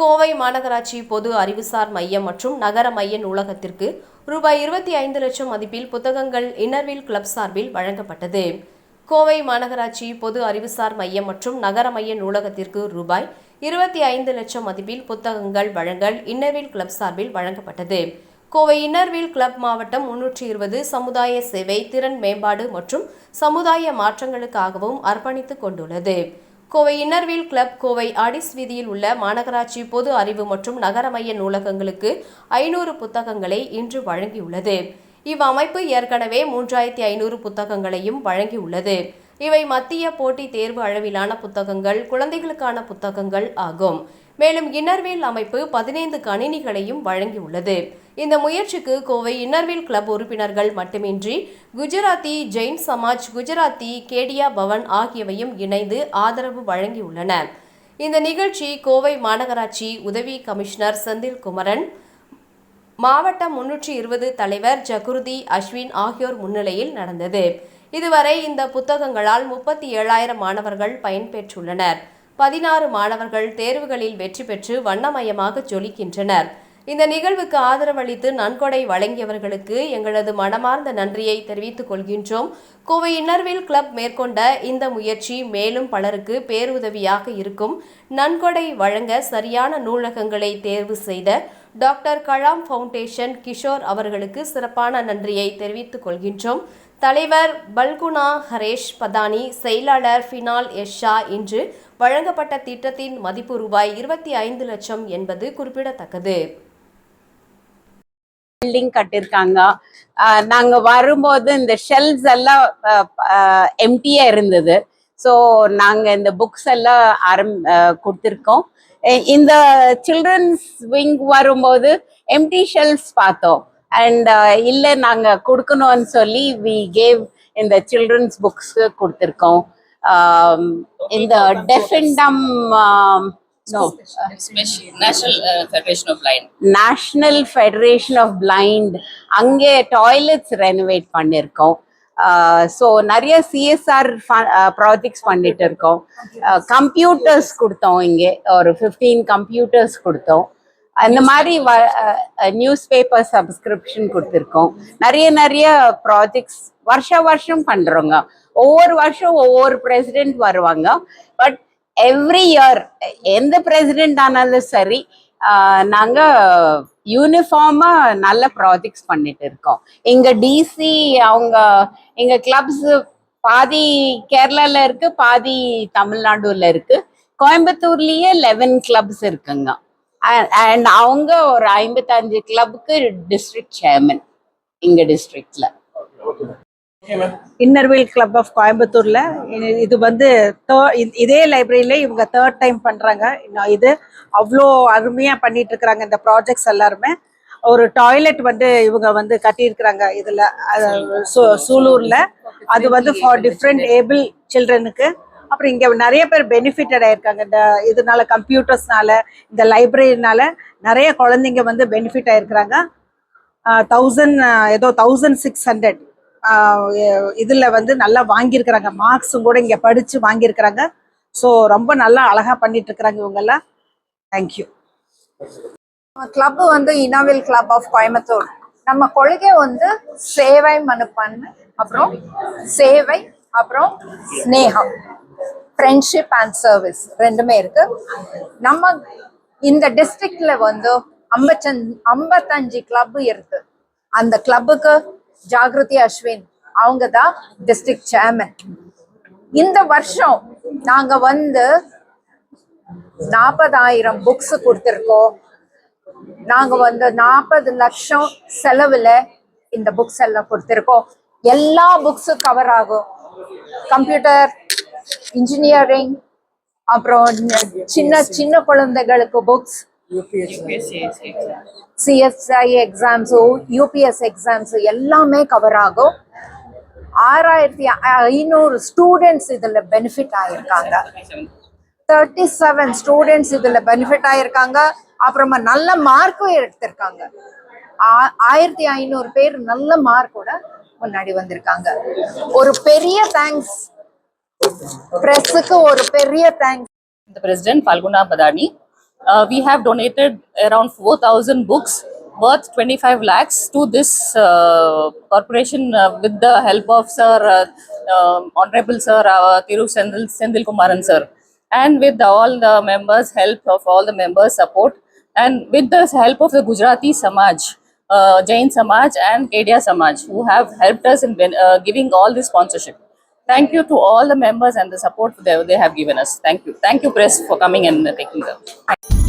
கோவை மாநகராட்சி பொது அறிவுசார் மையம் மற்றும் நகர மைய நூலகத்திற்கு ரூபாய் இருபத்தி ஐந்து லட்சம் மதிப்பில் புத்தகங்கள் இன்னர்வில் கிளப் சார்பில் வழங்கப்பட்டது. கோவை மாநகராட்சி பொது அறிவுசார் மையம் மற்றும் நகர மைய நூலகத்திற்கு ரூபாய் இருபத்தி ஐந்து லட்சம் மதிப்பில் புத்தகங்கள் வழங்கல் இன்னர்வில் கிளப் சார்பில் வழங்கப்பட்டது. கோவை இன்னர்வில் கிளப் மாவட்டம் முன்னூற்றி இருபது சமுதாய சேவை திறன் மேம்பாடு மற்றும் சமுதாய மாற்றங்களுக்காகவும் அர்ப்பணித்துக் கொண்டுள்ளது. Kovai Inner Wheel Club Kovai Addis வீதியில் உள்ள மாநகராட்சி பொது அறிவு மற்றும் நகர மைய நூலகங்களுக்கு ஐநூறு புத்தகங்களை இன்று வழங்கியுள்ளது. இவ்வமைப்பு ஏற்கனவே மூன்றாயிரத்தி ஐநூறு புத்தகங்களையும் வழங்கியுள்ளது. இவை மத்திய போட்டித் தேர்வு அளவிலான புத்தகங்கள் குழந்தைகளுக்கான புத்தகங்கள் ஆகும். மேலும் இன்னர்வேல் அமைப்பு பதினைந்து கணினிகளையும் வழங்கியுள்ளது. இந்த முயற்சிக்கு கோவை இன்னர்வேல் கிளப் உறுப்பினர்கள் மட்டுமின்றி குஜராத்தி ஜெயின் சமாஜ் குஜராத்தி கேடியா பவன் ஆகியவையும் இணைந்து ஆதரவு வழங்கியுள்ளன. இந்த நிகழ்ச்சி கோவை மாநகராட்சி உதவி கமிஷனர் செந்தில் குமரன் மாவட்ட முன்னூற்றி இருபது தலைவர் ஜகுருதி அஸ்வின் ஆகியோர் முன்னிலையில் நடந்தது. இதுவரை இந்த புத்தகங்களால் முப்பத்தி ஏழாயிரம் மாணவர்கள் பயன்பெற்றுள்ளனர். பதினாறு மாணவர்கள் தேர்வுகளில் வெற்றி பெற்று வண்ணமயமாக ஜொலிக்கின்றனர். இந்த நிகழ்வுக்கு ஆதரவளித்து நன்கொடை வழங்கியவர்களுக்கு எங்களது மனமார்ந்த நன்றியை தெரிவித்துக் கொள்கின்றோம். கோவை இன்னர்வில் கிளப் மேற்கொண்ட இந்த முயற்சி மேலும் பலருக்கு பேருதவியாக இருக்கும். நன்கொடை வழங்க சரியான நூலகங்களை தேர்வு செய்த டாக்டர் கலாம் ஃபவுண்டேஷன் கிஷோர் அவர்களுக்கு சிறப்பான நன்றியை தெரிவித்துக் கொள்கின்றோம். தலைவர் பல்குனா ஹரேஷ் பதானி செயலாளர் ஃபினால் எஷா இன்று வழங்கப்பட்ட திட்டத்தின் மதிப்பு ரூபாய் இருபத்தி ஐந்து லட்சம் என்பது குறிப்பிடத்தக்கது. பில்டிங் கட்டிருக்காங்க. நாங்க வரும்போது இந்த ஷெல்ஸ் எல்லாம் எம்டியா இருந்தது. ஸோ நாங்க இந்த புக்ஸ் எல்லாம் ஆரம் கொடுத்துருக்கோம். இந்த சில்ட்ரன்ஸ் விங் வரும்போது எம்டி ஷெல்ஸ் பார்த்தோம். அண்ட் இல்லை நாங்க கொடுக்கணும்னு சொல்லி வி கேவ் இந்த சில்ட்ரன்ஸ் புக்ஸ் கொடுத்துருக்கோம். இந்த deaf and dumb no Special, National Federation of Blind. National Federation of Blind அங்கே டாய்லெட்ஸ் ரெனோவேட் பண்ணியிருக்கோம் ஸோ நிறைய சிஎஸ்ஆர் ப்ராஜெக்ட்ஸ் பண்ணிட்டு இருக்கோம். கம்ப்யூட்டர்ஸ் கொடுத்தோம் இங்கே. ஒரு ஃபிஃப்டீன் கம்ப்யூட்டர்ஸ் கொடுத்தோம். அந்த மாதிரி வ நியூஸ் பேப்பர் சப்ஸ்கிரிப்ஷன் கொடுத்துருக்கோம். நிறைய நிறைய ப்ராஜெக்ட்ஸ் வருஷ வருஷம் பண்ணுறோங்க ஒவ்வொரு வருஷம் ஒவ்வொரு பிரசிடென்ட் வருவாங்க. பட் எவ்ரி இயர் எந்த பிரசிடென்ட் ஆனாலும் சரி நாங்கள் நாங்க யூனிஃபார்மா நல்ல ப்ராஜெக்ட்ஸ் பண்ணிட்டு இருக்கோம். எங்க டிசி அவங்க எங்க கிளப்ஸ் பாதி கேரளால இருக்கு பாதி தமிழ்நாடுல இருக்கு. கோயம்புத்தூர்லயே லெவன் கிளப்ஸ் இருக்குங்க. அண்ட் அவங்க ஒரு ஐம்பத்தஞ்சு கிளப்புக்கு டிஸ்ட்ரிக்ட் சேர்மன் எங்க டிஸ்ட்ரிக்ட்ல இன்னர்வீல் கிளப் ஆஃப் கோயம்புத்தூர்ல இது- வந்து இதே லைப்ரரியில இவங்க தேர்ட் டைம் பண்றாங்க. இது அவ்வளோ அருமையா பண்ணிட்டு இருக்கிறாங்க இந்த ப்ராஜெக்ட்ஸ் எல்லாருமே. ஒரு டாய்லெட் வந்து இவங்க வந்து கட்டியிருக்கிறாங்க இதுல. சூ- சூலூர்ல. அது வந்து ஃபார் டிஃப்ரெண்ட் ஏபிள் சில்ட்ரனுக்கு அப்புறம் இங்க நிறைய பேர் பெனிஃபிட்டட் ஆயிருக்காங்க. இந்த இதனால கம்ப்யூட்டர்ஸ்னால இந்த லைப்ரரினால நிறைய குழந்தைங்க வந்து பெனிஃபிட் ஆயிருக்கிறாங்க. தௌசண்ட் ஏதோ தௌசண்ட் சிக்ஸ் ஹண்ட்ரட் இதுல வந்து நல்லா வாங்கியிருக்கிறாங்க. மார்க்ஸும் கூட இங்க படிச்சு வாங்கியிருக்கிறாங்க. ஸோ ரொம்ப நல்லா அழகா பண்ணிட்டு இருக்கிறாங்க இவங்கெல்லாம் தேங்க்யூ கிளப் வந்து இனோவில் கிளப் ஆஃப் கோயம்புத்தூர் நம்ம கொள்கை வந்து சேவை மனுப்பன் அப்புறம் சேவை அப்புறம் ஸ்னேகம். ஃப்ரெண்ட்ஷிப் அண்ட் சர்வீஸ் ரெண்டுமே இருக்கு. நம்ம இந்த டிஸ்ட்ரிக்ட்ல வந்து ஐம்பத்தஞ்சு ஐம்பத்தஞ்சு கிளப் இருக்கு. அந்த கிளப்புக்கு ஜாகிருதி அஸ்வின் அவங்க தான் டிஸ்ட்ரிக்ட் சேர்மன் இந்த வருஷம் நாங்க வந்து நாற்பதாயிரம் புக்ஸ் கொடுத்துருக்கோம். நாங்க வந்து நாற்பது லட்சம் செலவுல இந்த புக்ஸ் எல்லாம் கொடுத்துருக்கோம். எல்லா புக்ஸும் கவர் ஆகும். கம்ப்யூட்டர் இன்ஜினியரிங் அப்புறம் சின்ன சின்ன குழந்தைகளுக்கு books CSI exams UPS exams எல்லாமே கவர் ஆகும். ஆறாயிரத்தி ஐநூறு ஸ்டூடெண்ட்ஸ் இதுல பெனிஃபிட் ஆயிருக்காங்க. தேர்ட்டி செவன் ஸ்டூடெண்ட்ஸ் இதுல பெனிஃபிட் ஆயிருக்காங்க. அப்புறமா நல்ல மார்க்கும் எடுத்திருக்காங்க. ஆயிரத்தி ஐநூறு பேர் நல்ல மார்க்கோட முன்னாடி வந்திருக்காங்க. ஒரு பெரிய தேங்க்ஸ் பிரஸுக்கு ஒரு பெரிய thanks The president, Falguna Badani, Uh, we have donated around 4,000 books worth 25 lakhs to this uh, corporation uh, with the help of Sir uh, um Honorable Sir uh, Thiru Sendil, Sendil Kumaran Sir, and with all the members' help of all the members' support, and with the help of the Gujarati Samaj, uh, Jain Samaj, and Kedia Samaj, who have helped us in uh, giving all this sponsorship. Thank you to all the members and the support they, they have given us. Thank you. Thank you, press, for coming and taking the.